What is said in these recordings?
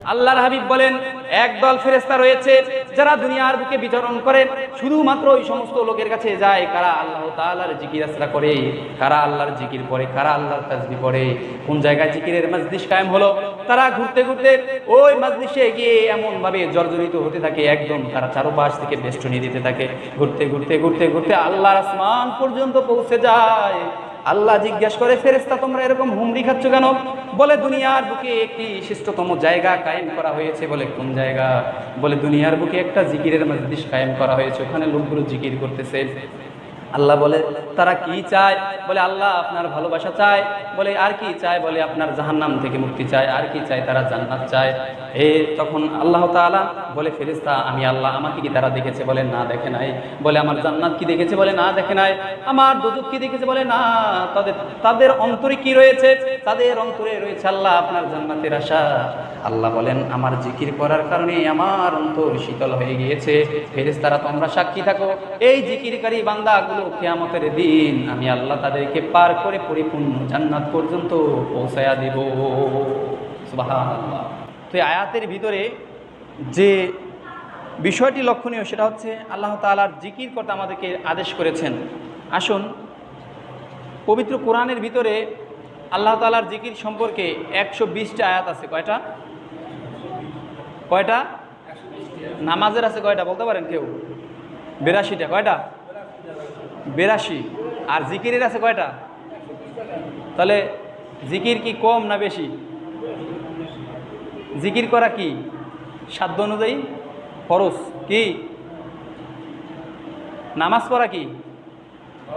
আল্লাহর হাবিব বলেন একদল ফেরেস্তা রয়েছে যারা দুনিয়ার বুকে বিচরণ করে, শুধুমাত্র ওই সমস্ত লোকের কাছে যায়, কারা আল্লাহ তাআলার জিকির আসরা করে, কারা আল্লাহর জিকির পড়ে, কারা আল্লাহর তাসবি পড়ে, কোন জায়গায় জিকিরের মজলিস কায়েম হলো, তারা ঘুরতে ঘুরতে ওই মজলিসে গিয়ে এমন ভাবে জর্জরিত হতে থাকে, একদম তারা চারোপাশ থেকে বেষ্টনী দিতে থাকে, ঘুরতে ঘুরতে ঘুরতে ঘুরতে আল্লাহর আসমান পর্যন্ত পৌঁছে যায়। আল্লাহ জিজ্ঞেস করে ফেরেস্তা তোমরা এরকম হুমড়ি খাচ্ছ কেন? বলে, দুনিয়ার বুকে একটি শ্রেষ্ঠতম জায়গা কায়েম করা হয়েছে বলে, কোন জায়গা? বলে, দুনিয়ার বুকে একটা জিকিরের মজলিস কায়েম করা হয়েছে, ওখানে লোকগুলো জিকির করতেছে। আল্লাহ বলে, তারা কি চায়? বলে, আল্লাহ আপনার ভালোবাসা চায়। বলে, আর কি চায়? বলে, আপনার জাহান্নাম থেকে মুক্তি চায়। আর কি চায়? তারা জান্নাত চায়। এ তখন আল্লাহ তাআলা বলে ফেরেস্তা আমি আল্লাহ, আমাকে কি তারা দেখেছে? বলে, না, দেখে নাই। বলে, আমার জান্নাত কি দেখেছে? বলে, না, দেখে নাই। আমার দুজক কি দেখেছে? বলে, না, তাদের তাদের অন্তরে কি রয়েছে? তাদের অন্তরে রয়েছে আল্লাহ আপনার জান্নাতের আশা। আল্লাহ বলেন, আমার জিকির করার কারণে আমার অন্তর শীতল হয়ে গিয়েছে। ফেরেস্তারা তোমরা সাক্ষী থাকো। এই জিকিরকারী বান্দাগুলো কেয়ামতের দিন আমি আল্লাহ তাদেরকে পার করে পরিপূর্ণ জান্নাত পর্যন্ত পৌঁছায়া দিব। তো আয়াতের ভিতরে যে বিষয়টি লক্ষণীয় সেটা হচ্ছে আল্লাহ তাআলার জিকির করতে আমাদেরকে আদেশ করেছেন। আসুন, পবিত্র কোরআনের ভিতরে আল্লাহ তালার জিকির সম্পর্কে একশো বিশটা আয়াত আছে। কয়টা? কয়টা? নামাজের আছে কয়টা? বলতে পারেন কেউ? বিরাশিটা। কয়টা? বিরাশি। আর জিকিরের আছে কয়টা? তাহলে জিকির কি কম না বেশি? জিকির করা কি? সাধ্য অনুযায়ী? ফরজ কি? নামাজ পড়া কি?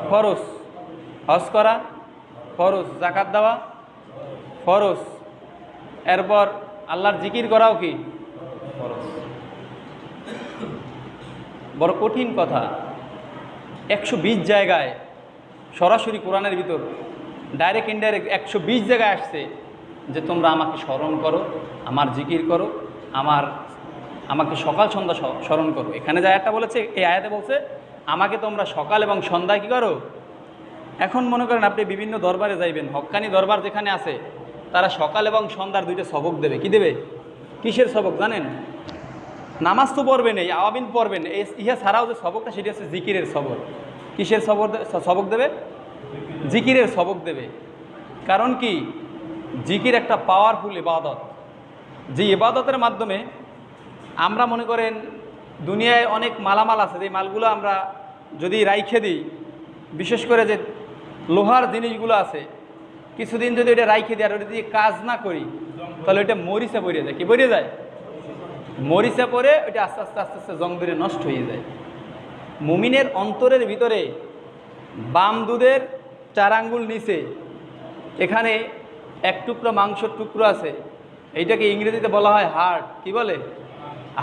ফরজ। হজ করা? ফরজ। জাকাত দেওয়া? ফরজ। এরপর আল্লাহর জিকির করাও কি? ফরজ। বড় কঠিন কথা। একশো বিশ জায়গায় সরাসরি কোরআনের ভিতর ডাইরেক্ট ইনডাইরেক্ট একশো বিশ জায়গায় আসছে যে তোমরা আমাকে স্মরণ করো, আমার জিকির করো, আমার, আমাকে সকাল সন্ধ্যা স্মরণ করো। এখানে যে আয়াতটা বলেছে, এই আয়াতে বলছে, আমাকে তোমরা সকাল এবং সন্ধ্যা কী করো? এখন মনে করেন আপনি বিভিন্ন দরবারে যাইবেন হক্কানি দরবার যেখানে আছে, তারা সকাল এবং সন্ধ্যার দুইটা সবক দেবে। কি দেবে? কিসের সবক জানেন? নামাজ তো পড়বেন এই আওয়াবিন পড়বেন এই ইহা ছাড়াও যে সবকটা সেটি হচ্ছে জিকিরের সবক। কিসের সবক সবক দেবে? জিকিরের সবক দেবে। কারণ কি? জিকির একটা পাওয়ারফুল ইবাদত। যে ইবাদতের মাধ্যমে আমরা মনে করেন দুনিয়ায় অনেক মালামাল আছে, যে মালগুলো আমরা যদি রাইখে দিই, বিশেষ করে যে লোহার জিনিসগুলো আছে, কিছুদিন যদি এটা রাইখে দিই আর ওটা দিয়ে কাজ না করি, তাহলে ওইটা মরিচে পড়ে যায়। কি পড়ে যায়? মরিচে পরে ওইটা আস্তে আস্তে আস্তে আস্তে জং ধরে নষ্ট হয়ে যায়। মুমিনের অন্তরের ভিতরে বাম দুধের চার আঙ্গুল নিচে, এখানে এক টুকরো মাংসর টুকরো আছে। এইটাকে ইংরেজিতে বলা হয় হার্ট কি বলে?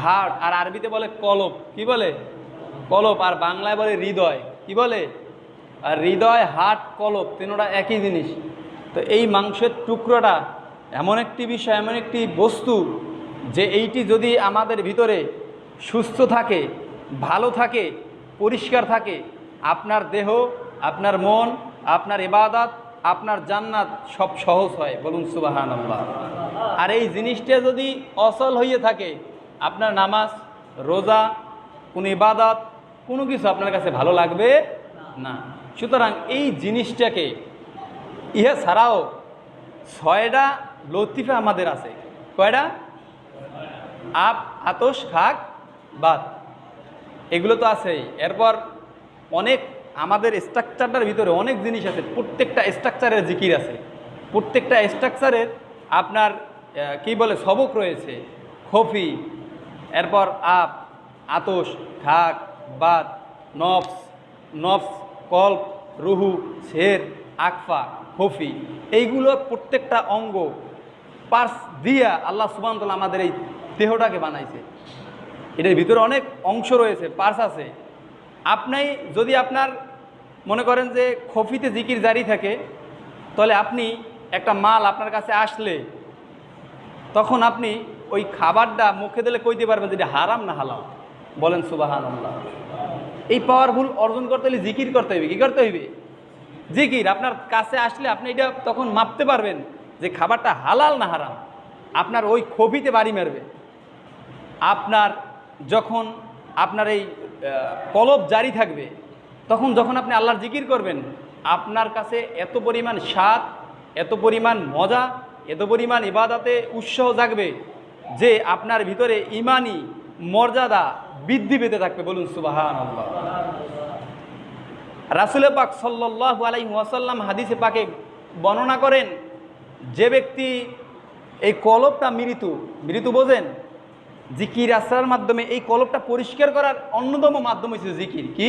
হার্ট আর আরবিতে বলে কলপ। কি বলে? কলপ। আর বাংলায় বলে হৃদয়। কি বলে? আর হৃদয় হার্ট কলপ তিনোটা একই জিনিস। তো এই মাংসের টুকরোটা এমন একটি বিষয়, এমন একটি বস্তু যে এইটি যদি আমাদের ভিতরে সুস্থ থাকে, ভালো থাকে, পরিষ্কার থাকে, আপনার দেহ, আপনার মন, আপনার ইবাদত, আপনার জান্নাত সব সহজ হয়, বলুন সুবাহান আল্লাহ আর এই জিনিসটা যদি অসল হয়ে থাকে, আপনার নামাজ, রোজা, কোনো ইবাদত, কোনো কিছু আপনার কাছে ভালো লাগবে না। সুতরাং এই জিনিসটাকে, ইহা ছাড়াও ছয়টা লতিফা আমাদের আছে। কয়টা? আপ, আতস খাক বাদ এগুলো তো আছেই। এরপর অনেক আমাদের স্ট্রাকচারটার ভিতরে অনেক জিনিস আছে। প্রত্যেকটা স্ট্রাকচারের জিকির আছে। প্রত্যেকটা স্ট্রাকচারের আপনার কি বলে, সবক রয়েছে। খফি, এরপর আপ, আতস খাক বাদ নফস নফস, কল্প, রুহু শের আকফা, খফি। এইগুলো প্রত্যেকটা অঙ্গ পার্স দিয়া আল্লাহ সুবান আমাদের এই দেহটাকে বানাইছে। এটার ভিতরে অনেক অংশ রয়েছে, পার্স আছে। আপনি যদি আপনার মনে করেন যে খফিতে জিকির জারি থাকে, তাহলে আপনি একটা মাল আপনার কাছে আসলে, তখন আপনি ওই খাবারটা মুখে দিলে কইতে পারবেন যে এটা হারাম না হালাম বলেন সুবাহান আল্লাহ এই পাওয়ারফুল অর্জন করতে হলে জিকির করতে হইবে, কী করতে হইবে? জিকির, আপনার কাছে আসলে আপনি এটা তখন মাপতে পারবেন। যে খাবারটা হালাল না হারাম, আপনার ওই খবিতে বাড়ি মারবে। আপনার যখন আপনার এই কলব জারি থাকবে, তখন যখন আপনি আল্লাহর জিকির করবেন, আপনার কাছে এত পরিমাণ স্বাদ, এত পরিমাণ মজা, এত পরিমাণ ইবাদাতে উৎসাহ জাগবে যে আপনার ভিতরে ইমানি মর্যাদা বৃদ্ধি পেতে থাকবে। বলুন সুবাহান রাসুলে পাক সাল্লাহ আলাই ওয়াসাল্লাম হাদিসে পাকে বর্ণনা করেন যে ব্যক্তি এই কলবটা মৃত্যু মৃত্যু বোঝেন, জিকির আসার মাধ্যমে এই কলবটা পরিষ্কার করার অন্যতম মাধ্যম হচ্ছে জিকির। কি?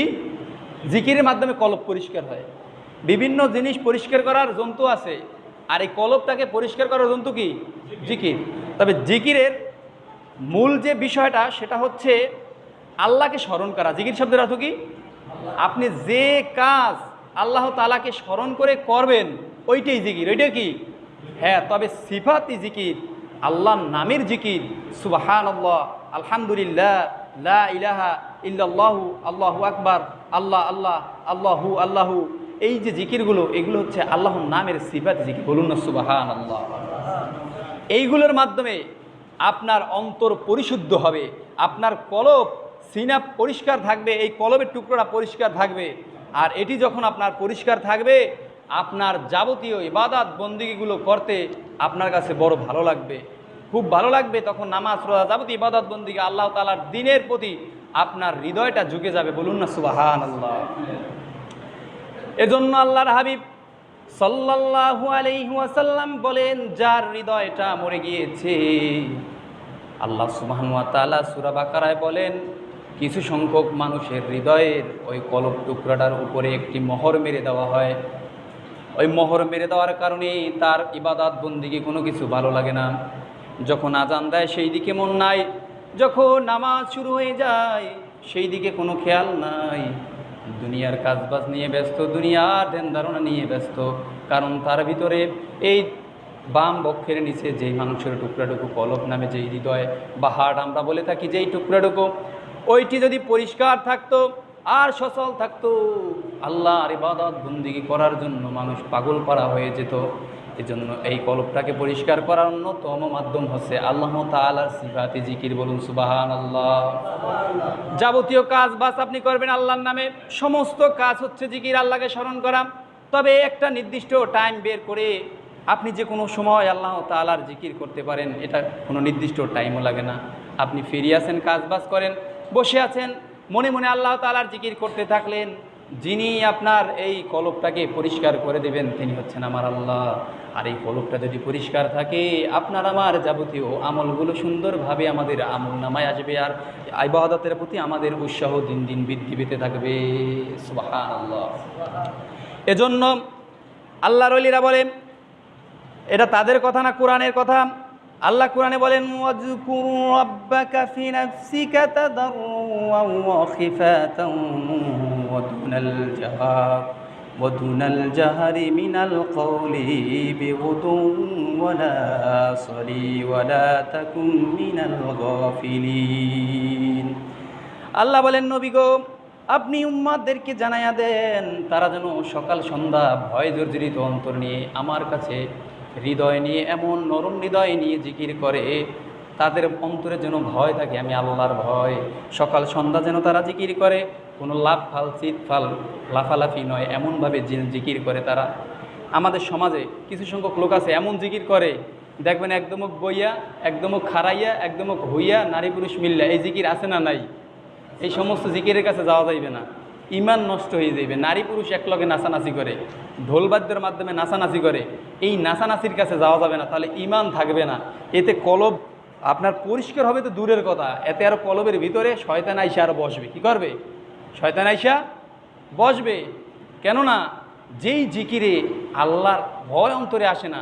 জিকিরের মাধ্যমে কলব পরিষ্কার হয়। বিভিন্ন জিনিস পরিষ্কার করার জন্তু আছে, আর এই কলবটাকে পরিষ্কার করার জন্তু কি? জিকির। তবে জিকিরের মূল যে বিষয়টা, সেটা হচ্ছে আল্লাহকে স্মরণ করা। জিকির শব্দের অর্থ কি? আপনি যে কাজ আল্লাহ তালাকে স্মরণ করে করবেন, ওইটাই জিকির। ওইটা কি? হ্যাঁ তবে সিফাতি জিকির, আল্লাহর নামের জিকির সুবাহান আল্লাহ আলহামদুলিল্লাহ, লা ইলাহা ইল্লাল্লাহু, আল্লাহু আকবার, আল্লাহ আল্লাহ, আল্লাহু আল্লাহু, এই যে জিকিরগুলো, এগুলো হচ্ছে আল্লাহর নামের সিফাত জিকির। বলুন না সুবাহান আল্লাহ এইগুলোর মাধ্যমে আপনার অন্তর পরিশুদ্ধ হবে, আপনার কলব সিনাপ পরিষ্কার থাকবে, এই কলবের টুকরোটা পরিষ্কার থাকবে, আর এটি যখন আপনার পরিষ্কার থাকবে আপনার যাবতীয় ইবাদাত বন্দিগিগুলো করতে আপনার কাছে বড় ভালো লাগবে। খুব ভালো লাগবে তখন নামাজ, রোজা যাবতীয় ইবাদত বন্দিকে আল্লাহ তালার দিনের প্রতি আপনার হৃদয়টা ঝুঁকে যাবে বলুন না সুবাহান আল্লাহ এজন্য আল্লাহর হাবিব সাল্লাল্লাহু আলাইহি বলেন, যার হৃদয়টা মরে গিয়েছে, আল্লাহ সুবহানাহু ওয়া তাআলা সূরা বাকারায় বলেন, কিছু সংখ্যক মানুষের হৃদয়ের ওই কলব টুকরাটার উপরে একটি মোহর মেরে দেওয়া হয়। ওই মোহর মেরে দেওয়ার কারণে তার ইবাদাত বন্দিকে কোনো কিছু ভালো লাগে না। যখন আজান দেয়, সেই দিকে মন নাই। যখন নামাজ শুরু হয়ে যায়, সেই দিকে কোনো খেয়াল নাই। দুনিয়ার কাজবাজ নিয়ে ব্যস্ত, দুনিয়ার ধ্যান ধারণা নিয়ে ব্যস্ত। কারণ তার ভিতরে এই বাম বক্ষের নিচে যেই মানুষের টুকরাটুকু কলব নামে যেই হৃদয় বা হাট আমরা বলে থাকি যেই টুকরাটুকু, ওইটি যদি পরিষ্কার থাকতো আর সচল থাকতো। আল্লাহ আর ইবাদত বন্দিগি করার জন্য মানুষ পাগল করা হয়ে যেত। এজন্য এই কলবটাকে পরিষ্কার করার অন্যতম মাধ্যম হচ্ছে আল্লাহ তালার সিফাতি জিকির। বলুন সুবাহান আল্লাহ যাবতীয় কাজ বাস আপনি করবেন আল্লাহর নামে। সমস্ত কাজ হচ্ছে জিকির, আল্লাহকে স্মরণ করা। তবে একটা নির্দিষ্ট টাইম বের করে আপনি যে কোনো সময় আল্লাহ তালার জিকির করতে পারেন, এটা কোনো নির্দিষ্ট টাইমও লাগে না। আপনি ফিরে আসেন, কাজ বাস করেন, বসে আছেন মনে মনে আল্লাহ তালার জিকির করতে থাকলেন, যিনি আপনার এই কলবটাকে পরিষ্কার করে দেবেন, তিনি হচ্ছেন আমার আল্লাহ। আর এই কলপটা যদি পরিষ্কার থাকে, আপনার আমার যাবতীয় আমলগুলো সুন্দরভাবে আমাদের আমল নামায় আসবে, আর ইবাদতের প্রতি আমাদের উৎসাহ দিন দিন বৃদ্ধি পেতে থাকবে। এজন্য আল্লাহ রলিরা বলেন, এটা তাদের কথা না, কোরআনের কথা। আল্লাহ কোরআনে বলেন, ওয়াজকুর রাব্বাকা ফি নাফসিকা তাদাররুআন ওয়া খিফাতান ওয়া দুনাল জাহার, ওয়া দুনাল জাহারি মিনাল কওলি বিগুদু ওয়া লা ওয়া লা তাকুন আল্লাহ বলেন, নবী গো, আপনি উম্মাদেরকে জানাইয়া দেন, তারা যেন সকাল সন্ধ্যা ভয় জর্জরিত অন্তর নিয়ে আমার কাছে হৃদয় নিয়ে, এমন নরম হৃদয় নিয়ে জিকির করে, তাদের অন্তরে যেন ভয় থাকে, আমি আল্লাহর ভয়। সকাল, সন্ধ্যা যেন তারা জিকির করে, কোনো লাভ ফাল, চিত ফাল, লাফালাফি নয়, এমনভাবে জিকির করে তারা। আমাদের সমাজে কিছু সংখ্যক লোক আছে, এমন জিকির করে, দেখবেন একদমক বইয়া একদমক খারাইয়া একদমক হইয়া নারী পুরুষ মিল্লা, এই জিকির আছে না নাই? এই সমস্ত জিকিরের কাছে যাওয়া যাইবে না। ইমান নষ্ট হয়ে যাবে নারী পুরুষ একলগে নাচানাচি করে ঢোলবাদ্যের মাধ্যমে নাচানাচি করে, এই নাচানাচির কাছে যাওয়া যাবে না, তাহলে ইমান থাকবে না। এতে কলব আপনার পরিষ্কার হবে তো দূরের কথা, এতে আরও কলবের ভিতরে শয়তান আইসা আরও বসবে। কি করবে? শয়তান আইসা বসবে। কেননা যেই জিকিরে আল্লাহর ভয় অন্তরে আসে না,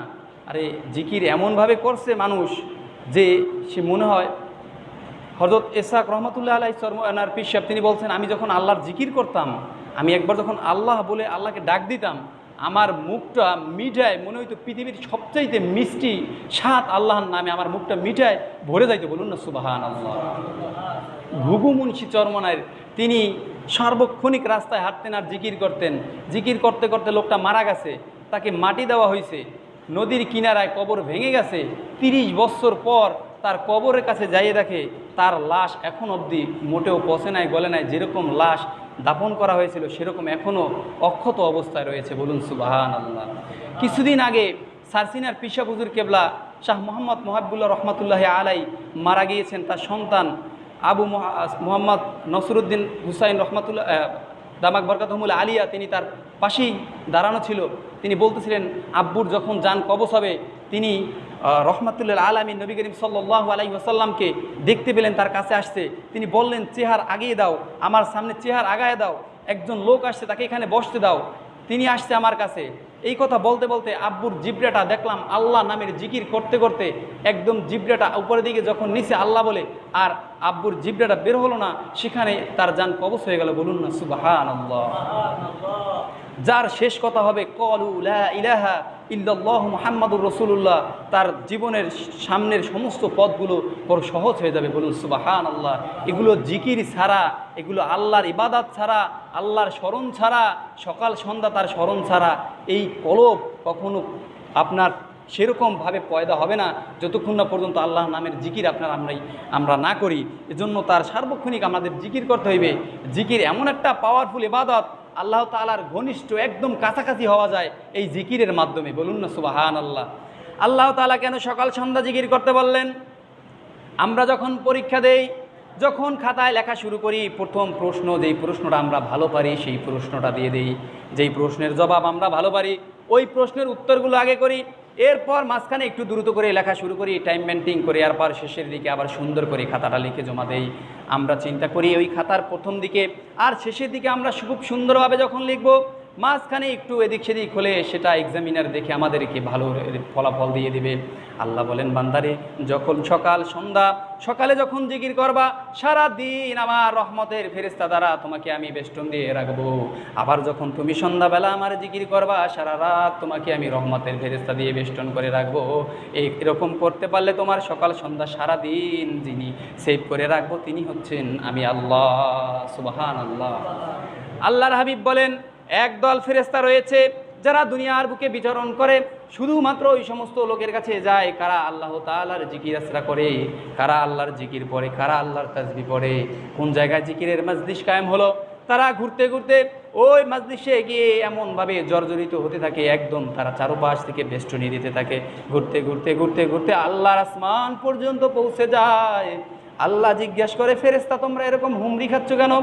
আরে জিকির এমনভাবে করছে মানুষ যে সে মনে হয় হজরত এসাক রহমতুল্লাহ আলাই সরমার পিস সাহেব, তিনি বলছেন, আমি যখন আল্লাহর জিকির করতাম, আমি একবার যখন আল্লাহ বলে আল্লাহকে ডাক দিতাম, আমার মুখটা মিঠায়, মনে হইতো পৃথিবীর সবচাইতে মিষ্টি সাত আল্লাহর নামে আমার মুখটা মিঠায় ভরে যাইতো। বলুন না সুবাহান আল্লাহ ঘুঘু মুন্সি চরমনায়ের তিনি সার্বক্ষণিক রাস্তায় হাঁটতেন আর জিকির করতেন। জিকির করতে করতে লোকটা মারা গেছে, তাকে মাটি দেওয়া হয়েছে নদীর কিনারায় কবর ভেঙে গেছে। তিরিশ বছর পর তার কবরের কাছে যাইয়ে দেখে তার লাশ এখন অবধি মোটেও পচে নাই, গলে নাই। যেরকম লাশ দাপন করা হয়েছিল, সেরকম এখনও অক্ষত অবস্থায় রয়েছে। বলুন সুবাহান আল্লাহ কিছুদিন আগে সারসিনার পিসা বুজুর কেবলা শাহ মোহাম্মদ মোহাবুল্লাহ রহমতুল্লাহ আলাই মারা গিয়েছেন। তার সন্তান আবু মোহা- মোহাম্মদ নসরুদ্দিন হুসাইন রহমতুল্লাহ দামাক বরকাতহমুল আলিয়া, তিনি তার পাশেই দাঁড়ানো ছিল। তিনি বলতেছিলেন, আব্বুর যখন যান কবস হবে, তিনি রহমাতুল্লাহ আলমী নবী করিম সাল্লাহ আলাই ওসাল্লামকে দেখতে পেলেন, তার কাছে আসছে। তিনি বললেন, চেহার আগিয়ে দাও, আমার সামনে চেহার আগায় দাও, একজন লোক আসছে, তাকে এখানে বসতে দাও। তিনি আসছে আমার কাছে। এই কথা বলতে বলতে আব্বুর জিব্রাটা দেখলাম আল্লাহ নামের জিকির করতে করতে একদম জিব্রাটা উপরের দিকে যখন নিচে আল্লাহ বলে, আর আব্বুর জিব্রাটা বের হলো না, সেখানে তার যান কবস হয়ে গেল। বলুন না আল্লাহ যার শেষ কথা হবে, কলু ইলাহা ইল্লাল্লাহু মুহাম্মাদুর রাসূলুল্লাহ, তার জীবনের সামনের সমস্ত পথগুলো বড় সহজ হয়ে যাবে বলুন সুবাহান আল্লাহ এগুলো জিকির ছাড়া, এগুলো আল্লাহর ইবাদাত ছাড়া, আল্লাহর স্মরণ ছাড়া, সকাল সন্ধ্যা তার স্মরণ ছাড়া, এই কলব কখনো আপনার সেরকমভাবে পয়দা হবে না। যতক্ষণ না পর্যন্ত আল্লাহ নামের জিকির আপনার আমরাই, আমরা না করি, এজন্য তার সার্বক্ষণিক আমাদের জিকির করতে হইবে। জিকির এমন একটা পাওয়ারফুল ইবাদত আল্লাহ তালার ঘনিষ্ঠ একদম কাছাকাছি হওয়া যায় এই জিকিরের মাধ্যমে। বলুন না সুবাহান আল্লাহ আল্লাহ তালা কেন সকাল সন্ধ্যা জিকির করতে বললেন? আমরা যখন পরীক্ষা দেই, যখন খাতায় লেখা শুরু করি, প্রথম প্রশ্ন, যেই প্রশ্নটা আমরা ভালো পারি, সেই প্রশ্নটা দিয়ে দিই। যেই প্রশ্নের জবাব আমরা ভালো পারি, ওই প্রশ্নের উত্তরগুলো আগে করি এরপর মাঝখানে একটু দ্রুত করে লেখা শুরু করি টাইম মেনটেন করে, আর পর শেষের দিকে আবার সুন্দর করে খাতাটা লিখে জমা দেই। আমরা চিন্তা করি ওই খাতার প্রথম দিকে, আর শেষের দিকে আমরা খুব সুন্দরভাবে যখন লিখব মাঝখানে একটু এদিক সেদিক হলে সেটা এক্সামিনার দেখে আমাদেরকে ভালো ফলাফল দিয়ে দিবে। আল্লাহ বলেন, বান্দারে, যখন সকাল সন্ধ্যা, সকালে যখন জিকির করবা সারা দিন আমার রহমতের ফেরেস্তা দ্বারা তোমাকে আমি বেষ্টন দিয়ে রাখব। আবার যখন তুমি সন্ধ্যাবেলা আমার জিকির করবা, সারা রাত তোমাকে আমি রহমতের ফেরেস্তা দিয়ে বেষ্টন করে রাখব। এরকম করতে পারলে তোমার সকাল সন্ধ্যা সারা দিন যিনি সেভ করে রাখব, তিনি হচ্ছেন আমি আল্লাহ সুবাহান আল্লাহ আল্লাহর হাবিব বলেন একদল ফেরেস্তা রয়েছে যারা দুনিয়ার বুকে বিচরণ করে। শুধুমাত্র ওই সমস্ত লোকের কাছে যায়, কারা আল্লাহ তালার জিকির আসরা করে, কারা আল্লাহর জিকির পড়ে, কারা আল্লাহর তাজবি পড়ে। কোন জায়গায় জিকিরের মজলিস কায়েম হলো? তারা ঘুরতে ঘুরতে ওই মজলিসে গিয়ে এমনভাবে জর্জরিত হতে থাকে, একদম তারা চারোপাশ থেকে বেষ্টনী দিতে থাকে। ঘুরতে ঘুরতে ঘুরতে ঘুরতে আল্লাহর আসমান পর্যন্ত পৌঁছে যায়। আল্লাহ জিজ্ঞাসা করে ফেরেস্তা তোমরা এরকম হুমরি খাচ্ছ কেন?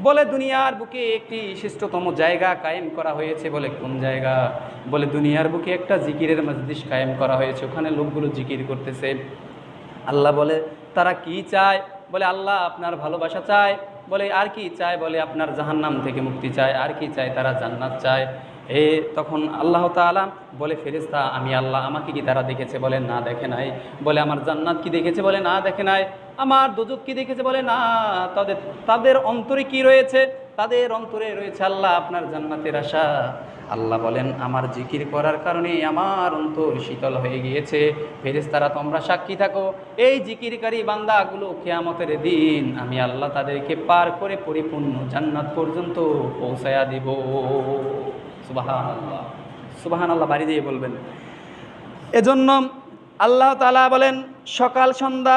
বলে দুনিয়ার বুকে একটি শ্রেষ্ঠতম জায়গা কায়েম করা হয়েছে বলে কোন জায়গা? বলে দুনিয়ার বুকে একটা জিকিরের মসজিদ কায়েম করা হয়েছে, ওখানে লোকগুলো জিকির করতেছে। আল্লাহ বলে, তারা কি চায়? বলে, আল্লাহ আপনার ভালোবাসা চায়। বলে, আর কি চায়? বলে, আপনার জাহান্নাম থেকে মুক্তি চায়। আর কি চায়? তারা জান্নাত চায়। এ তখন আল্লাহ তাআলা বলে ফেরেস্তা আমি আল্লাহ, আমাকে কি তারা দেখেছে? বলে, না দেখে নাই। বলে, আমার জান্নাত কি দেখেছে? বলে, না দেখে নাই। আমার দোজক কি দেখেছে বলে? না, তাদের তাদের অন্তরে কি রয়েছে? তাদের অন্তরে রয়েছে আল্লাহ আপনার জান্নাতের আশা। আল্লাহ বলেন, আমার জিকির করার কারণে আমার অন্তর শীতল হয়ে গিয়েছে। ফেরেস্তারা তোমরা সাক্ষী থাকো। এই জিকিরকারী বান্দাগুলো কেয়ামতের দিন আমি আল্লাহ তাদেরকে পার করে পরিপূর্ণ জান্নাত পর্যন্ত পৌঁছায়া দিব। সুবাহান আল্লাহ সুবাহান আল্লাহ বাড়ি দিয়ে বলবেন। এজন্য আল্লাহ তালা বলেন, সকাল সন্ধ্যা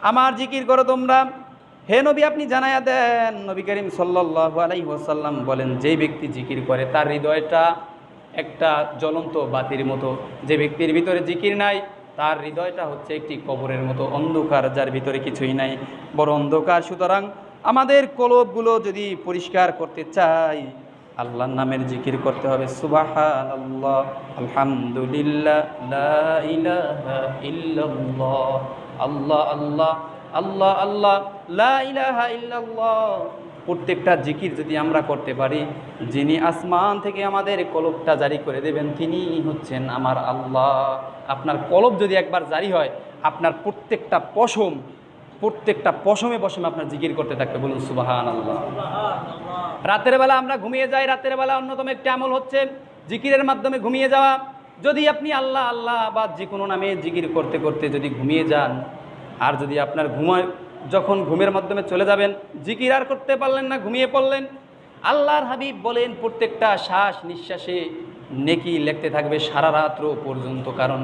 আমার জিকির করো তোমরা। হে নবী, আপনি জানায়া দেন। নবী করিম সাল্লাহ আলাই ওয়াসাল্লাম বলেন যেই ব্যক্তি জিকির করে তার হৃদয়টা একটা জ্বলন্ত বাতির মতো। যে ব্যক্তির ভিতরে জিকির নাই, তার হৃদয়টা হচ্ছে একটি কবরের মতো অন্ধকার, যার ভিতরে কিছুই নাই। বড় অন্ধকার। সুতরাং আমাদের কলবগুলো যদি পরিষ্কার করতে চাই, আল্লাহর নামের জিকির করতে হবে। আল্লাহ আলহামদুলিল্লাহ আল্লাহ আল্লাহ আল্লাহ আল্লাহ, লা ইলাহা ইল্লাল্লাহ। প্রত্যেকটা জিকির যদি আমরা করতে পারি, যিনি আসমান থেকে আমাদের কলবটা জারি করে দেবেন, তিনি হচ্ছেন আমার আল্লাহ। আপনার কলব যদি একবার জারি হয়, আপনার প্রত্যেকটা পশম, প্রত্যেকটা পশমে পশমে আপনার জিকির করতে থাকবে। বলুন সুবাহান আল্লাহ রাতের বেলা আমরা ঘুমিয়ে যাই, রাতের বেলা অন্যতম একটি আমল হচ্ছে জিকিরের মাধ্যমে ঘুমিয়ে যাওয়া। যদি আপনি আল্লাহ আল্লাহ বা যে কোনো নামে জিকির করতে করতে যদি ঘুমিয়ে যান, আর যদি আপনার ঘুমায় যখন ঘুমের মাধ্যমে চলে যাবেন, জিকির আর করতে পারলেন না, ঘুমিয়ে পড়লেন, আল্লাহর হাবিব বলেন, প্রত্যেকটা শ্বাস নিঃশ্বাসে নেকি লেখতে থাকবে সারা রাত্র পর্যন্ত, কারণ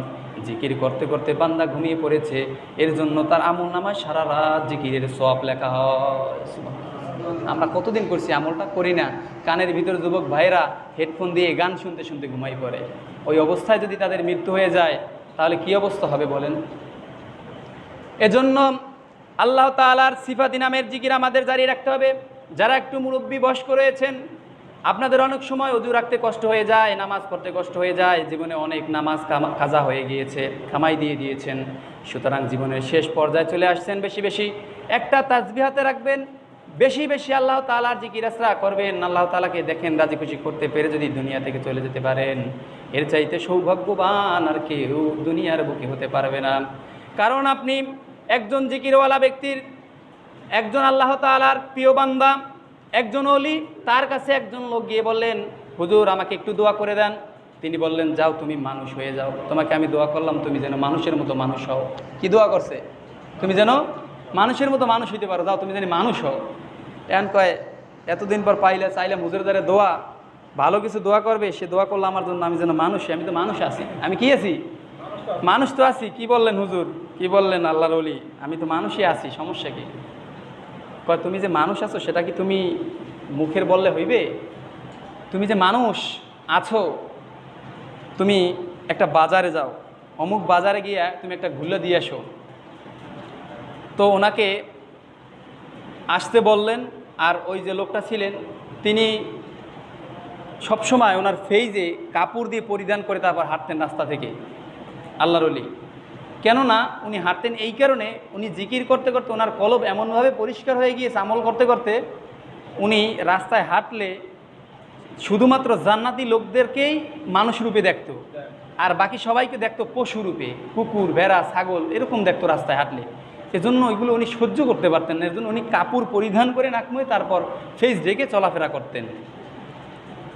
জিকির করতে করতে বান্দা ঘুমিয়ে পড়েছে। এর জন্য তার আমল নামায় সারা রাত জিকিরের সব লেখা হয়। আমরা কতদিন করছি আমলটা? করি না। কানের ভিতর যুবক ভাইরা হেডফোন দিয়ে গান শুনতে শুনতে ঘুমাই পড়ে। ওই অবস্থায় যদি তাদের মৃত্যু হয়ে যায়, তাহলে কি অবস্থা হবে বলেন? এজন্য আল্লাহ তালার সিফাতি নামের জিকির আমাদের জারি রাখতে হবে। যারা একটু মুরব্বী বয়স্ক রয়েছেন, আপনাদের অনেক সময় অজু রাখতে কষ্ট হয়ে যায়, নামাজ পড়তে কষ্ট হয়ে যায়, জীবনে অনেক নামাজ কাজা হয়ে গিয়েছে, কামাই দিয়ে দিয়েছেন। সুতরাং জীবনের শেষ পর্যায়ে চলে আসছেন বেশি বেশি। একটা তাজবি হাতে রাখবেন বেশি বেশি আল্লাহ তালার জিকির আসরা করবেন। আল্লাহ তালাকে দেখেন, রাজি খুশি করতে পেরে যদি দুনিয়া থেকে চলে যেতে পারেন, এর চাইতে সৌভাগ্যবান আর কেউ দুনিয়ার বুকে হতে পারবে না। কারণ আপনি একজন জিকিরওয়ালা ব্যক্তির, একজন আল্লাহ তালার প্রিয় বান্দা, একজন অলি তার কাছে একজন লোক গিয়ে বললেন, হুজুর, আমাকে একটু দোয়া করে দেন। তিনি বললেন, যাও, তুমি মানুষ হয়ে যাও। তোমাকে আমি দোয়া করলাম, তুমি যেন মানুষের মতো মানুষ হও। কি দোয়া করছে? তুমি যেন মানুষের মতো মানুষ হইতে পারো। যাও, তুমি যেন মানুষ হও। এন কয়, এতদিন পর পাইলে চাইলে দ্বারা দোয়া, ভালো কিছু দোয়া করবে, সে দোয়া করল আমার জন্য, আমি যেন মানুষ আমি তো মানুষ আছি। আমি কি আছি? মানুষ তো আছি, কি বললেন হুজুর? কি বললেন আল্লাহর অলি আমি তো মানুষই আছি, সমস্যা কি? কয়, তুমি যে মানুষ আছো, সেটা কি তুমি মুখের বললে হইবে? তুমি যে মানুষ আছো, তুমি একটা বাজারে যাও, অমুক বাজারে গিয়ে তুমি একটা ঘুল্লা দিয়ে আসো তো ওনাকে আসতে বললেন, আর ওই যে লোকটা ছিলেন, তিনি সবসময় ওনার ফেইজে কাপড় দিয়ে পরিধান করে তারপর হাঁটতেন রাস্তা থেকে, আল্লাহর অলি কেননা উনি হাঁটতেন এই কারণে উনি জিকির করতে করতে ওনার কলব এমনভাবে পরিষ্কার হয়ে গিয়েছে আমল করতে করতে, উনি রাস্তায় হাঁটলে শুধুমাত্র জান্নাতি লোকদেরকেই মানুষ রূপে দেখত, আর বাকি সবাইকে দেখত পশু রূপে, কুকুর, ভেড়া, ছাগল, এরকম দেখত রাস্তায় হাঁটলে। এজন্য ওইগুলো উনি সহ্য করতে পারতেন না। এর জন্য উনি কাপড় পরিধান করে নাকময়ে তারপর ফেস ঢেকে চলাফেরা করতেন।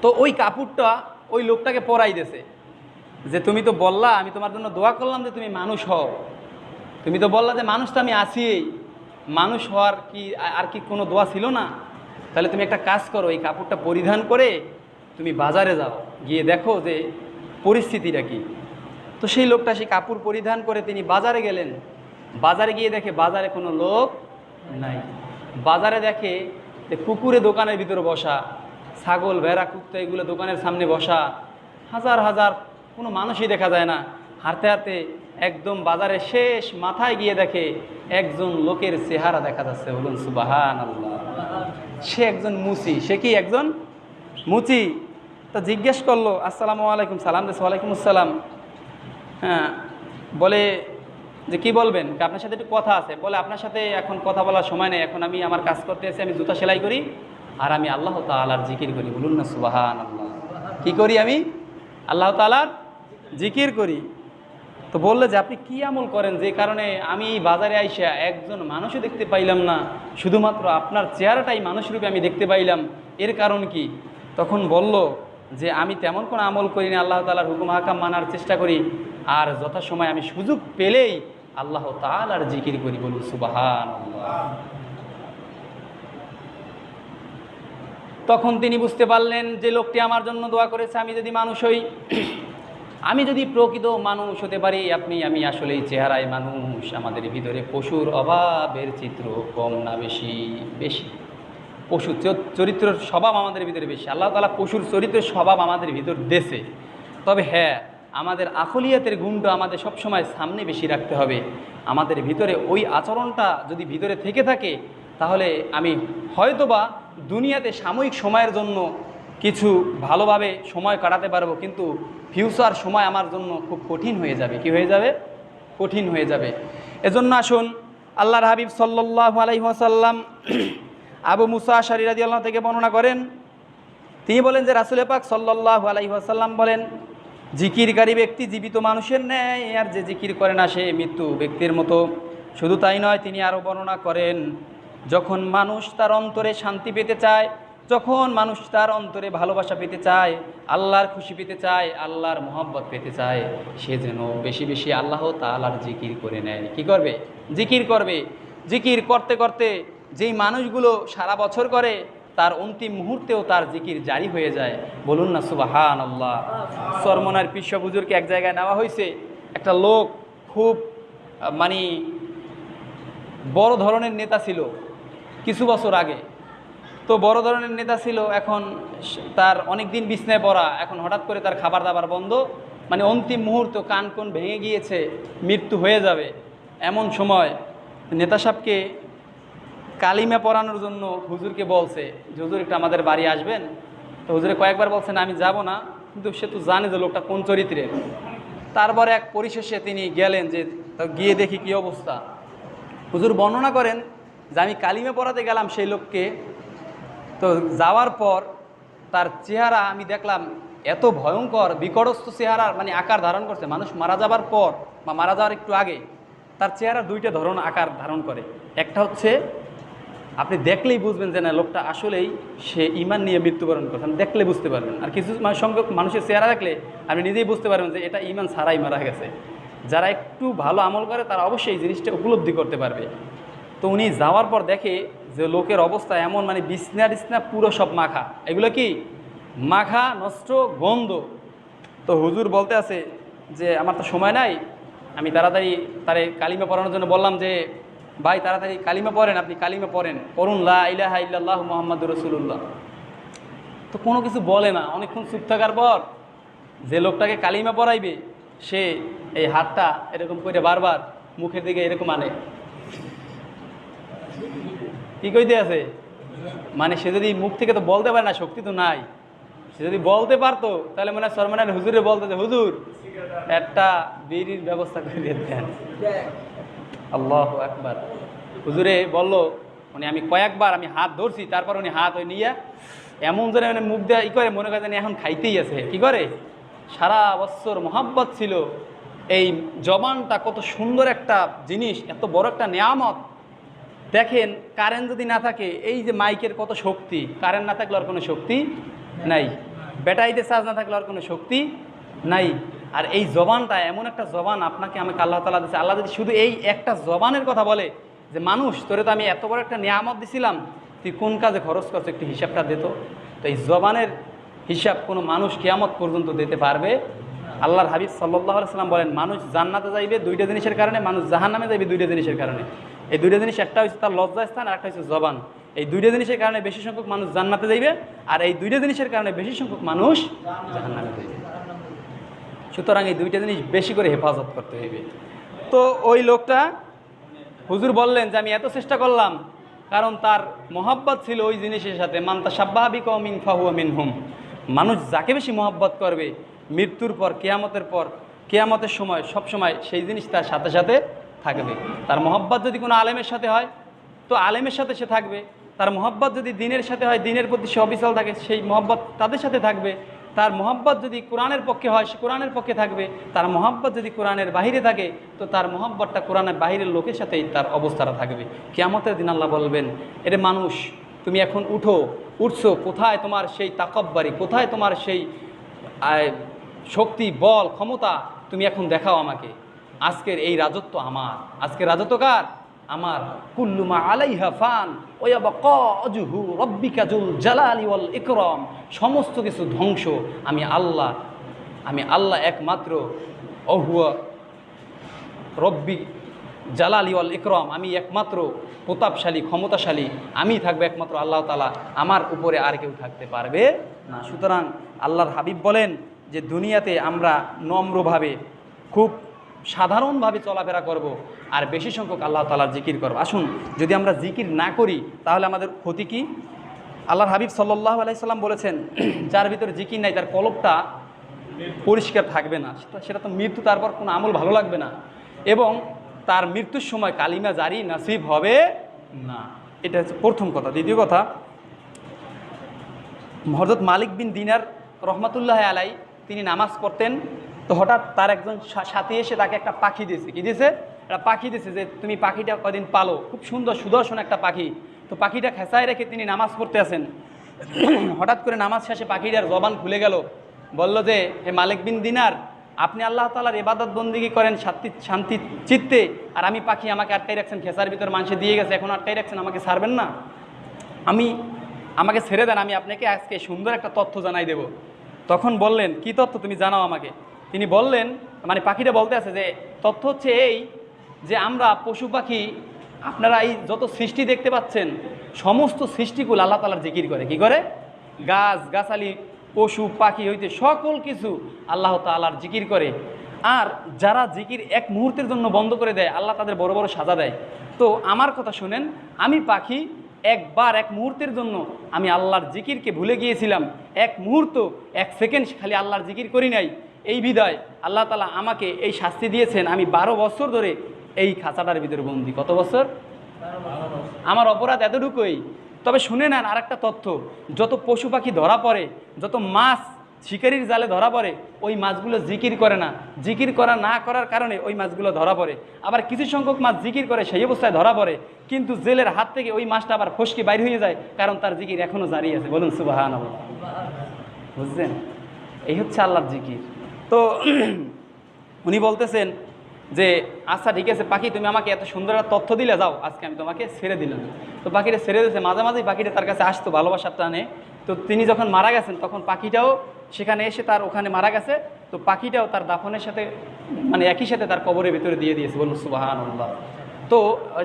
তো ওই কাপড়টা ওই লোকটাকে পরাই দিয়েছে যে তুমি তো বললা, আমি তোমার জন্য দোয়া করলাম যে তুমি মানুষ হও। তুমি তো বললা যে মানুষ তো আমি আছি মানুষ হওয়ার কি, আর কি কোনো দোয়া ছিল না? তাহলে তুমি একটা কাজ করো, এই কাপড়টা পরিধান করে তুমি বাজারে যাও। গিয়ে দেখো যে পরিস্থিতিটা কি। তো সেই লোকটা সেই কাপড় পরিধান করে তিনি বাজারে গেলেন। বাজারে গিয়ে দেখে বাজারে কোনো লোক নাই। বাজারে দেখে যে কুকুরে দোকানের ভিতরে বসা, ছাগল, ভেড়া, কুত্তা এগুলো দোকানের সামনে বসা, হাজার হাজার কোনো মানুষই দেখা যায় না। হাঁটতে হাঁটতে একদম বাজারে শেষ মাথায় গিয়ে দেখে একজন লোকের চেহারা দেখা যাচ্ছে। বলুন সুবাহান সে একজন মুচি। সে কি একজন মুচি? তা জিজ্ঞেস করল, আসসালামু আলাইকুম, সালাম দেশ, ওয়ালাইকুম আসসালাম। হ্যাঁ বলে যে কি বলবেন? আপনার সাথে একটু কথা আছে। বলে আপনার সাথে এখন কথা বলার সময় নেই। এখন আমি আমার কাজ করতে এসে আমি জুতা সেলাই করি আর আমি আল্লাহ তালার জিকির করি। বলুন না সুবাহান আল্লাহ কী করি আমি? আল্লাহ তালার জিকির করি। তো বললে যে, আপনি কি আমল করেন? যে কারণে আমি বাজারে আইসা একজন মানুষও দেখতে পাইলাম না। শুধুমাত্র আপনার চেহারাটাই মানুষরূপে আমি দেখতে পাইলাম। এর কারণ কি? তখন বলল যে, আমি তেমন কোনো আমল করি না আল্লাহ তালার হুকুম হাকাম মানার চেষ্টা করি। আর যথাসময় আমি সুযোগ পেলেই আল্লাহ তালার জিকির করি, বলুন সুবাহান তখন তিনি বুঝতে পারলেন যে লোকটি আমার জন্য দোয়া করেছে, আমি যদি মানুষ হই, আমি যদি প্রকৃত মানুষ হতে পারি, আপনি, আমি আসলে চেহারায় মানুষ, আমাদের ভিতরে পশুর অভাবের চিত্র কম না বেশি? বেশি। পশু চ- চরিত্রের স্বভাব আমাদের ভিতরে বেশি। আল্লাহ তালা পশুর চরিত্রের স্বভাব আমাদের ভিতর দেশে। তবে হ্যাঁ আমাদের আখলিয়াতের গুণটা আমাদের সবসময় সামনে বেশি রাখতে হবে। আমাদের ভিতরে ওই আচরণটা যদি ভিতরে থেকে থাকে, তাহলে আমি হয়তোবা দুনিয়াতে সাময়িক সময়ের জন্য কিছু ভালোভাবে সময় কাটাতে পারব, কিন্তু ফিউচার সময় আমার জন্য খুব কঠিন হয়ে যাবে। কি হয়ে যাবে? কঠিন হয়ে যাবে। এজন্য আসুন, আল্লাহর হাবিব সাল্লাহ আলাইসাল্লাম আবু মুসা শারিরাদি আল্লাহ থেকে বর্ণনা করেন। তিনি বলেন যে রাসুল পাক সাল্লাহ আলাইসাল্লাম বলেন জিকিরকারী ব্যক্তি জীবিত মানুষের ন্যায়, আর যে জিকির করে না সে মৃত্যু ব্যক্তির মতো। শুধু তাই নয়, তিনি আরও বর্ণনা করেন, যখন মানুষ তার অন্তরে শান্তি পেতে চায়, যখন মানুষ তার অন্তরে ভালোবাসা পেতে চায়, আল্লাহর খুশি পেতে চায়, আল্লাহর মোহব্বত পেতে চায়, সে যেন বেশি বেশি আল্লাহ তালার জিকির করে নেয়। কি করবে? জিকির করবে। জিকির করতে করতে যেই মানুষগুলো সারা বছর করে তার অন্তিম মুহূর্তেও তার জিকির জারি হয়ে যায়। বলুন না সুবাহান আল্লাহ সরমনার পিসা হুজুরকে এক জায়গায় নেওয়া হয়েছে। একটা লোক খুব মানে বড় ধরনের নেতা ছিল কিছু বছর আগে। তো বড় ধরনের নেতা ছিল, এখন তার অনেক দিন বিছনায় পড়া, এখন হঠাৎ করে তার খাবার দাবার বন্ধ। মানে অন্তিম মুহূর্ত কান কোন ভেঙে গিয়েছে, মৃত্যু হয়ে যাবে। এমন সময় নেতা সাহেবকে কালিমা পড়ানোর জন্য হুজুরকে বলছে যে, হুজুর, একটু আমাদের বাড়ি আসবেন? তো হুজুরে কয়েকবার বলছেন আমি যাব না। কিন্তু সে তো জানে যে লোকটা কোন চরিত্রের। তারপরে এক পরিশেষে তিনি গেলেন যে গিয়ে দেখি কি অবস্থা। হুজুর বর্ণনা করেন যে, আমি কালিমে পড়াতে গেলাম সেই লোককে। তো যাওয়ার পর তার চেহারা, আমি দেখলাম, এত ভয়ঙ্কর, বিকটস্থ চেহারা মানে আকার ধারণ করছে। মানুষ মারা যাবার পর বা মারা যাওয়ার একটু আগে তার চেহারা দুইটা ধরন আকার ধারণ করে। একটা হচ্ছে আপনি দেখলেই বুঝবেন যে না, লোকটা আসলেই সে ইমান নিয়ে মৃত্যুবরণ করছে। আপনি দেখলে বুঝতে পারবেন। আর কিছু সংখ্যক মানুষের চেহারা দেখলে আপনি নিজেই বুঝতে পারবেন যে এটা ইমান ছাড়াই মারা গেছে। যারা একটু ভালো আমল করে, তারা অবশ্যই এই জিনিসটা উপলব্ধি করতে পারবে। তো উনি যাওয়ার পর দেখে যে লোকের অবস্থা এমন মানে বিছনা টিছনা পুরো সব মাখা। এগুলো কি? মাখা, নষ্ট, গন্ধ। তো হুজুর বলতে আছে যে, আমার তো সময় নাই। আমি তাড়াতাড়ি তারে কালিমা পড়ানোর জন্য বললাম যে ভাই, তাড়াতাড়ি কালিমা পড়েন আপনি, কালিমা পড়েন। পড়ুন, লা ইলাহা ইল্লাল্লাহু মুহাম্মাদুর রাসূলুল্লাহ। তো কোনো কিছু বলে না, অনেকক্ষণ চুপ থাকার পর যে লোকটাকে কালিমা পড়াইবে, সে এই হাতটা এরকম করে বারবার মুখের দিকে এরকম আনে। কি কইতে আছে? মানে সে যদি মুখ থেকে তো বলতে পারে না, শক্তি তো নাই। সে যদি বলতে পারতো, তাহলে মনে হয় সরমানের হুজুরে বলতে যে, হুজুর, একটা বিড়ির ব্যবস্থা করে দেন। আল্লাহ একবার হুজুরে বলল মানে আমি কয়েকবার আমি হাত ধরছি, তারপর উনি হাত ওই নিয়ে এমন যেন মানে মুখ দেওয়া ই করে, মনে করে যেন এখন খাইতেই আছে। কি করে? সারা বছর মোহাব্বত ছিল। এই জবানটা কত সুন্দর একটা জিনিস, এত বড় একটা নেয়ামত। দেখেন, কারেন্ট যদি না থাকে, এই যে মাইকের কত শক্তি, কারেন্ট না থাকলে আর কোনো শক্তি নাই। ব্যাটারিতে চার্জ না থাকলে আর কোনো শক্তি নাই। আর এই জবানটা এমন একটা জবান আপনাকে আমাকে আল্লাহ তালা দিচ্ছে আল্লাহ যদি শুধু এই একটা জবানের কথা বলে যে, মানুষ, তোরে তো আমি এত বড় একটা নিয়ামত দিছিলাম, তুই কোন কাজে খরচ করছ? একটু হিসাবটা দিত তো। এই জবানের হিসাব কোনো মানুষ কেয়ামত পর্যন্ত দিতে পারবে? আল্লাহর হাবিব সাল্লাহ সাল্লাম বলেন, মানুষ জান্নাতে যাইবে দুইটা জিনিসের কারণে, মানুষ জাহান্নামে যাইবে দুইটা জিনিসের কারণে। এই দুইটা জিনিস, একটা হচ্ছে তার লজ্জাস্থান আর একটা হচ্ছে জবান। এই দুইটা জিনিসের কারণে বেশি সংখ্যক মানুষ জান্নাতে যাইবে, আর এই দুইটা জিনিসের কারণে বেশি সংখ্যক মানুষ জাহান্নামে যাইবে। সুতরাং এই দুইটা জিনিস বেশি করে হেফাজত করতে হইবে। তো ওই লোকটা হুজুর বললেন যে, আমি এত চেষ্টা করলাম, কারণ তার মোহাব্বত ছিল ওই জিনিসের সাথে। মান্তা সাব্বাহাবি অমিন ফাহু মিন হুম মানুষ যাকে বেশি মোহাব্বত করবে, মৃত্যুর পর, কেয়ামতের পর, কেয়ামতের সময়, সব সময় সেই জিনিস তার সাথে সাথে থাকবে। তার মোহাব্বত যদি কোনো আলেমের সাথে হয়, তো আলেমের সাথে সে থাকবে। তার মহব্বত যদি দিনের সাথে হয়, দিনের প্রতি সে অবিচল থাকে, সেই মহব্বত তাদের সাথে থাকবে। তার মোহাব্বত যদি কোরআনের পক্ষে হয়, সে কোরআনের পক্ষে থাকবে। তার মোহাব্বত যদি কোরআনের বাহিরে থাকে, তো তার মোহাব্বতটা কোরআনের বাহিরের লোকের সাথেই তার অবস্থাটা থাকবে। কেয়ামতের দিন আল্লাহ বলবেন, এরে মানুষ, তুমি এখন উঠো, উঠছো, কোথায় তোমার সেই তাকব্বারি, কোথায় তোমার সেই শক্তি, বল, ক্ষমতা, তুমি এখন দেখাও আমাকে। আজকের এই রাজত্ব আমার। আজকের রাজত্ব কার? আমার কুল্লুমা আলাইহা ফান ওয়াবাকু রব্বিকা জুল জালালি ওয়াল ইকরম। সমস্ত কিছু ধ্বংস। আমি আল্লাহ আমি আল্লাহ একমাত্র অহুয়া রব্বি জালালি ওয়াল ইকরম। আমি একমাত্র প্রতাপশালী, ক্ষমতাশালী। আমি থাকবে একমাত্র আল্লাহ তালা আমার উপরে আর কেউ থাকতে পারবে না। সুতরাং আল্লাহর হাবিব বলেন যে, দুনিয়াতে আমরা নম্রভাবে খুব সাধারণভাবে চলাফেরা করব আর বেশি সংখ্যক আল্লাহ তালার জিকির করব। আসুন, যদি আমরা জিকির না করি, তাহলে আমাদের ক্ষতি কি? আল্লাহর হাবিব সাল্লাহ আলাইসাল্লাম বলেছেন, যার ভিতরে জিকির নাই, তার কলবটা পরিষ্কার থাকবে না। সেটা- সেটা তো মৃত্যু, তারপর কোনো আমল ভালো লাগবে না। এবং তার মৃত্যুর সময় কালিমা জারি নাসিব হবে না। এটা হচ্ছে প্রথম কথা। দ্বিতীয় কথা হজরত মালিক বিন দিনার রহমাতুল্লাহ আলাই তিনি নামাজ পড়তেন। তো হঠাৎ তার একজন সাথী এসে তাকে একটা পাখি দিয়েছে। কি দিয়েছে? একটা পাখি দিয়েছে যে, তুমি পাখিটা কদিন পালো? খুব সুন্দর সুদর্শন একটা পাখি। তো পাখিটা খেসায় রেখে তিনি নামাজ পড়তে আসেন। হঠাৎ করে নামাজ শেষে পাখিটার জবান খুলে গেল। বলল যে, হে মালিক বিন দিনার, আপনি আল্লাহ তালার এবাদত বন্দিগি করেন শান্তি শান্তি চিত্তে, আর আমি পাখি আমাকে আটকাই রাখছেন খেসার ভিতর মানুষে দিয়ে গেছে, এখন আটকাই রাখছেন, আমাকে ছাড়বেন না? আমি আমাকে ছেড়ে দেন, আমি আপনাকে আজকে সুন্দর একটা তথ্য জানাই দেব। তখন বললেন, কি তথ্য তুমি জানাও আমাকে? তিনি বললেন মানে পাখিটা বলতে আছে যে, তথ্য হচ্ছে এই যে আমরা পশু পাখি, আপনারা এই যত সৃষ্টি দেখতে পাচ্ছেন, সমস্ত সৃষ্টিগুলো আল্লাহ তালার জিকির করে। কি করে? গাছ, গাছালি, পশু, পাখি হইতে সকল কিছু আল্লাহ তালার জিকির করে। আর যারা জিকির এক মুহূর্তের জন্য বন্ধ করে দেয়, আল্লাহ তাদের বড় বড় সাজা দেয়। তো আমার কথা শুনেন, আমি পাখি একবার এক মুহূর্তের জন্য আমি আল্লাহর জিকিরকে ভুলে গিয়েছিলাম। এক মুহূর্ত, এক সেকেন্ড খালি আল্লাহর জিকির করি নাই। এই বিদায়। আল্লাহ তালা আমাকে এই শাস্তি দিয়েছেন। আমি বারো বছর ধরে এই খাঁচাটার ভিতরে বন্দি। কত বছর? আমার অপরাধ এতটুকুই। তবে শুনে নেন আর একটা তথ্য। যত পশু পাখি ধরা পড়ে, যত মাছ শিকারির জালে ধরা পড়ে, ওই মাছগুলো জিকির করে না। জিকির করা না করার কারণে ওই মাছগুলো ধরা পড়ে। আবার কিছু সংখ্যক মাছ জিকির করে সেই অবস্থায় ধরা পড়ে। কিন্তু জেলের হাত থেকে ওই মাছটা আবার ফসকে বাইর হয়ে যায়, কারণ তার জিকির এখনও জারি আছে। বলুন সুবাহান বুঝছেন? এই হচ্ছে আল্লাহর জিকির। তো উনি বলতেছেন যে আচ্ছা ঠিক আছে, পাখি, তুমি আমাকে এত সুন্দর একটা তথ্য দিলে যাও, আজকে আমি তোমাকে ছেড়ে দিলাম। তো পাখিটা ছেড়ে দিয়েছে মাঝে মাঝেই পাখিটা তার কাছে আসতো ভালোবাসার টানে। তো তিনি যখন মারা গেছেন, তখন পাখিটাও সেখানে এসে তার ওখানে মারা গেছে। তো পাখিটাও তার দাফনের সাথে মানে একই সাথে তার কবরের ভিতরে দিয়ে দিয়েছে, বলুন সুবাহান তো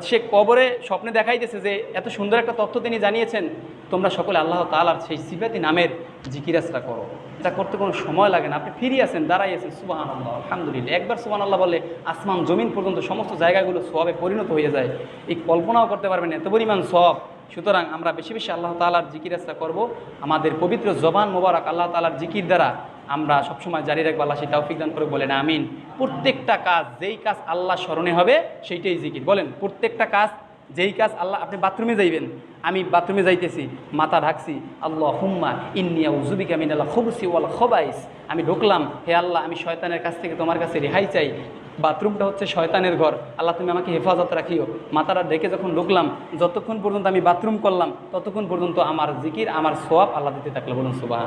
সে কবরে স্বপ্নে দেখাইতেছে যে এত সুন্দর একটা তথ্য তিনি জানিয়েছেন, তোমরা সকলে আল্লাহ তালার সেই সিফাতি নামের জিকিরাজটা করো। এটা করতে কোনো সময় লাগে না। আপনি ফিরে আছেন দাঁড়াই আছেন সুবাহান আল্লাহ আলহামদুলিল্লাহ। একবার সুবান আল্লাহ বলে আসমান, জমিন পর্যন্ত সমস্ত জায়গাগুলো সবে পরিণত হয়ে যায়। এই কল্পনাও করতে পারবেন এত পরিমাণ সব সুতরাং আমরা বেশি বেশি আল্লাহ তালার জিকিরাজটা করব। আমাদের পবিত্র জবান মোবারক আল্লাহ তালার জিকির দ্বারা আমরা সবসময় জারি রাখব, আল্লাহ সেই তৌফিক দান করে বলেন আমিন। প্রত্যেকটা কাজ যেই কাজ আল্লাহ স্মরণে হবে, সেইটাই জিকির। বলেন, প্রত্যেকটা কাজ যেই কাজ আল্লাহ, আপনি বাথরুমে যাইবেন, আমি বাথরুমে যাইতেছি, মাথা ঢাকছি আল্লাহ হুম্মা ইন্নিয়া উজুবিকা মিন আল্লাহ খুবসি ওয়াল খবাইস। আমি ঢুকলাম, হে আল্লাহ, আমি শয়তানের কাছ থেকে তোমার কাছে রেহাই চাই। বাথরুমটা হচ্ছে শয়তানের ঘর। আল্লাহ, তুমি আমাকে হেফাজত রাখিও। মাথাটা ডেকে যখন ঢুকলাম, যতক্ষণ পর্যন্ত আমি বাথরুম করলাম, ততক্ষণ পর্যন্ত আমার জিকির, আমার সোয়াব আল্লাহ দিতে থাকল, বলুন সুবাহ